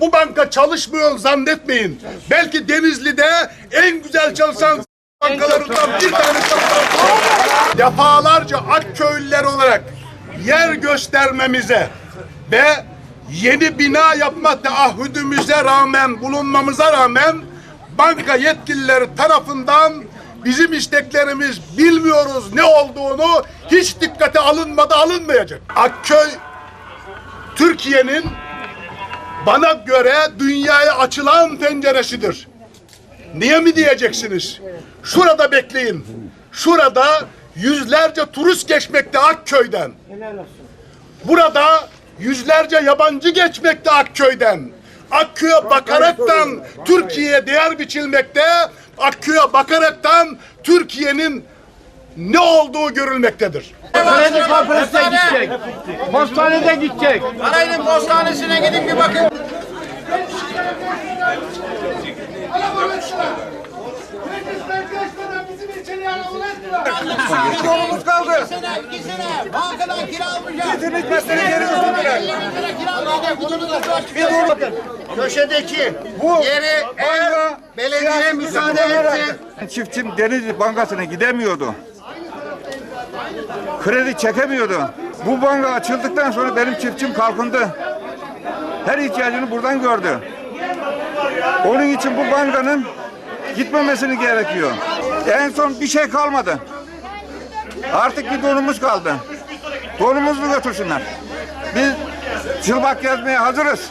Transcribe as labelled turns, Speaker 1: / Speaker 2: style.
Speaker 1: Bu banka çalışmıyor zannetmeyin. Belki Denizli'de en güzel çalışan bankalarından bir tanesi. Defalarca Akköylüler olarak yer göstermemize ve yeni bina yapma taahhüdümüze rağmen bulunmamıza rağmen banka yetkilileri tarafından bizim isteklerimiz bilmiyoruz ne olduğunu hiç dikkate alınmadı alınmayacak. Akköy Türkiye'nin bana göre dünyaya açılan penceresidir. Niye mi diyeceksiniz? Şurada bekleyin. Şurada yüzlerce turist geçmekte Akköy'den. Burada yüzlerce yabancı geçmekte Akköy'den. Akköy'e bakaraktan Türkiye'ye değer biçilmekte. Akköy'e bakaraktan Türkiye'nin ne olduğu görülmektedir.
Speaker 2: Kredi konferansına gidecek. Postanede gidecek.
Speaker 3: Sarayın postanesine gidin bir bakın. Bir yolumuz kaldı. İki sene, iki sene. Bankadan kira almayacağım. Getirmekmesini geri götürdüler. 50 bin lira kira almayacağım. Kutunuz açık.
Speaker 2: Köşedeki
Speaker 3: Bu yeri eğer belediye müsaade etti.
Speaker 4: Çiftçim Denizli Bankası'na gidemiyordu. Kredi çekemiyordu. Bu banka açıldıktan sonra benim çiftçim kalkındı. Her ihtiyacını buradan gördü. Onun için bu bankanın gitmemesini gerekiyor. En son bir şey kalmadı. Artık bir donumuz kaldı. Donumuzu götürsünler. Biz çılbak gezmeye hazırız.